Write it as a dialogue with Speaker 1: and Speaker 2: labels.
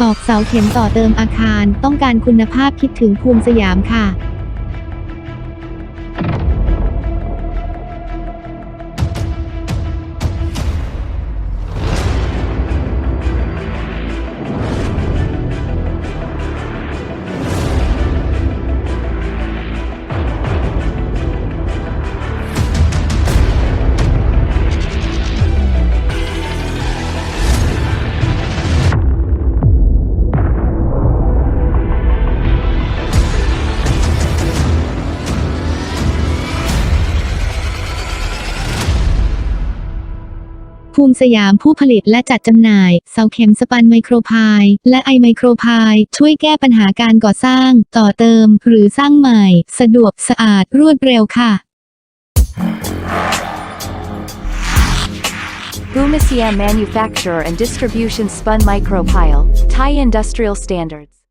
Speaker 1: ตอกเสาเข็มต่อเติมอาคารต้องการคุณภาพคิดถึงภูมิสยามค่ะ ภูมิสยามผู้ผลิตและจัดจำหน่ายเสาเข็มสปันไมโครพายและไอไมโครพายช่วยแก้ปัญหาการก่อสร้าง ต่อเติม หรือสร้างใหม่ สะดวกสะอาดรวดเร็วค่ะ
Speaker 2: Bumisiam Manufacturer and Distribution Spun Micropile, Thai Industrial Standards.